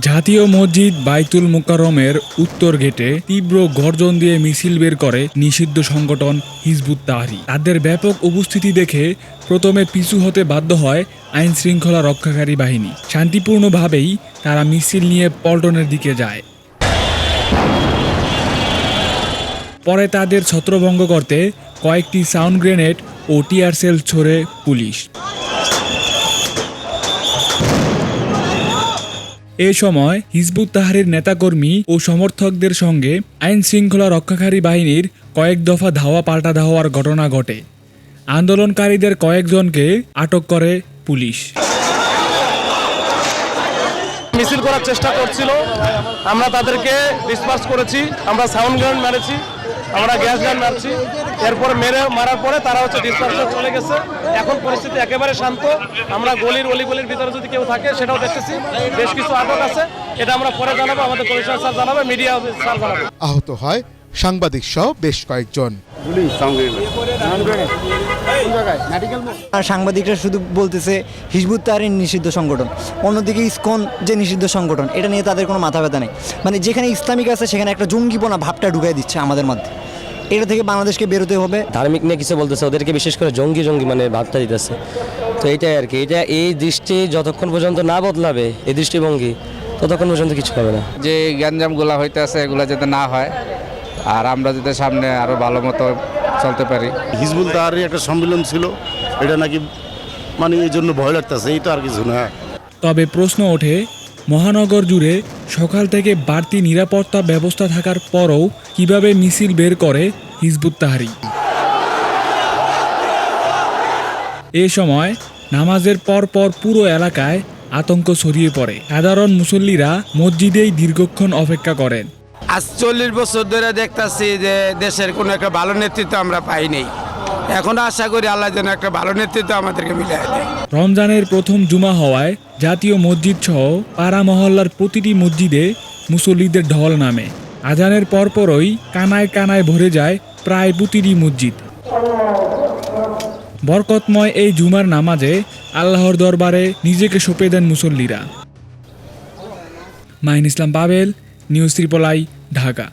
জাতীয় মসজিদ বাইতুল মুকাররমের উত্তর গেটে তীব্র গর্জন দিয়ে মিছিল বের করে নিষিদ্ধ সংগঠন হিজবুত তাহরি। তাদের ব্যাপক উপস্থিতি দেখে প্রথমে পিছু হতে বাধ্য হয় আইন শৃঙ্খলা রক্ষাকারী বাহিনী। শান্তিপূর্ণভাবেই তারা মিছিল নিয়ে পল্টনের দিকে যায়। পরে তাদের ছত্রভঙ্গ করতে কয়েকটি সাউন্ড গ্রেনেড ও টিয়ার সেল ছোড়ে পুলিশ। এ সময় হিজবুত তাহারের নেতাকর্মী ও সমর্থকদের সঙ্গে আইন শৃঙ্খলা রক্ষাকারী বাহিনীর কয়েক দফা ধাওয়া পাল্টা ধাওয়ার ঘটনা ঘটে। আন্দোলনকারীদের কয়েকজনকে আটক করে পুলিশ। মিছিল করার চেষ্টা করছিল। আমরা তাদেরকে ডিসপার্স করেছি, আমরা সাউন্ড গ্রাউন্ড মেরেছি, আমরা গ্যাস গান মারছি। এরপর মেরে, মারার পরে তারা হচ্ছে ডিসপার্স চলে গেছে। এখন পরিস্থিতি একেবারে শান্ত। আমরা গলির অলি গলির ভিতরে যদি কেউ থাকে, সেটাও দেখতেছি। বেশ কিছু আটক আছে। এটা আমরা পরে জানাব, আমাদের কমিশনার স্যার জানাবে মিডিয়া স্যার জানাবে। আহত হয়। সাংবাদিক সহ বেশ কয়েকজন। আর সাংবাদিকরা শুধু বলতেছে হিজবুত তাহরির নিষিদ্ধ সংগঠন। অন্যদিকে ইসকন যে নিষিদ্ধ সংগঠন এটা নিয়ে তাদের কোনো মাথা ব্যথা নেই। মানে যেখানে ইসলামিক আছে সেখানে একটা জঙ্গিপনা ভাবটা ঢুকাই দিচ্ছে আমাদের মধ্যে। এটা থেকে বাংলাদেশকে বেরোতে হবে। ধার্মিক নিয়ে কিছু বলতেছে ওদেরকে বিশেষ করে জঙ্গি জঙ্গি মানে ভাবটা দিতেছে। তো এইটাই আর কি এটা এই দৃষ্টি যতক্ষণ পর্যন্ত না বদলাবে এই দৃষ্টিভঙ্গি ততক্ষণ পর্যন্ত কিছু হবে না। যে গ্যাঞ্জামগুলো হইতে আছে এগুলো যাতে না হয় আর আমরা যাতে সামনে আরও ভালো মতো চলতে পারি। হিজবুল তাহারি একটা সম্মেলন ছিল। এটা নাকি মানে এই জন্য ভয় লাগতেছে এই তো আর কিছু না। তবে প্রশ্ন ওঠে মহানগর জুড়ে সকাল থেকে বাড়তি নিরাপত্তা ব্যবস্থা থাকার পরও কীভাবে মিছিল বের করে হিজবুত তাহারি? এ সময় নামাজের পর পর পুরো এলাকায় আতঙ্ক ছড়িয়ে পড়ে। সাধারণ মুসল্লিরা মসজিদেই দীর্ঘক্ষণ অপেক্ষা করেন। আজ চল্লিশ বছর ধরে দেখতাছি যে দেশের কোনো একটা ভালো নেতৃত্ব আমরা পাইনি এখন আশা করি আল্লাহ যেন একটা ভালো নেতৃত্ব আমাদেরকে মিলিয়ে দেয়। রমজানের প্রথম জুমা হওয়ায় জাতীয় মসজিদ সহ পাড়া মহল্লার প্রতিটি মসজিদে মুসল্লিদের ঢল নামে। আজানের পরপরই কানায় কানায় ভরে যায় প্রায় প্রতিটি মসজিদ। বরকতময় এই জুমার নামাজে আল্লাহর দরবারে নিজেকে সঁপে দেন মুসল্লিরা। Main Islam Pabel news triple I Dhaka.